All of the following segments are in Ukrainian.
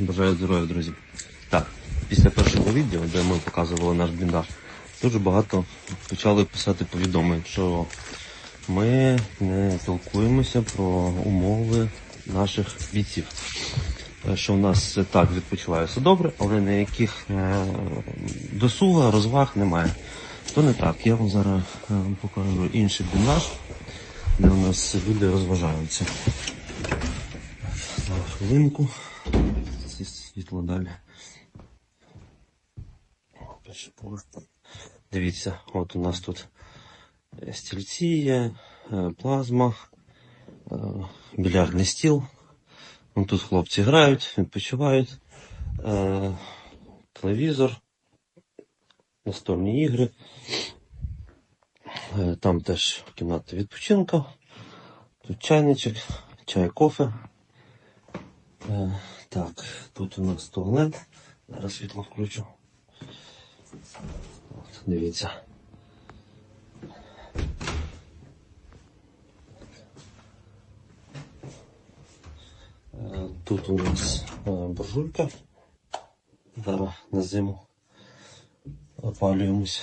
Бажаю здоров'я, друзі. Так, після першого відео, де ми показували наш бліндаж, дуже багато почали писати повідомлень, що ми не спілкуємося про умови наших бійців. Е, Що в нас так відпочиває добре, але ніяких е, досуга, розваг немає. То не так. Я вам зараз е, покажу інший бліндаж, де у нас люди розважаються. Хвилинку. Світло далі. Дивіться, от у нас тут е, стільці є, е, плазма, е, більярдний стіл. Тут хлопці грають, відпочивають. Телевізор, настольні ігри. Там теж кімната відпочинку. Тут чайничок, чай, кофе. Е, Так, тут у нас туалет. Зараз світло включу. От, дивіться. Е, Тут у нас е, буржуйка. Зараз на зиму опалюємось.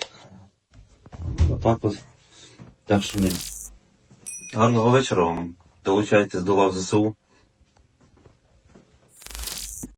Отак от. Так що ми. Гарного вечора вам. Долучайтесь до лав ЗСУ.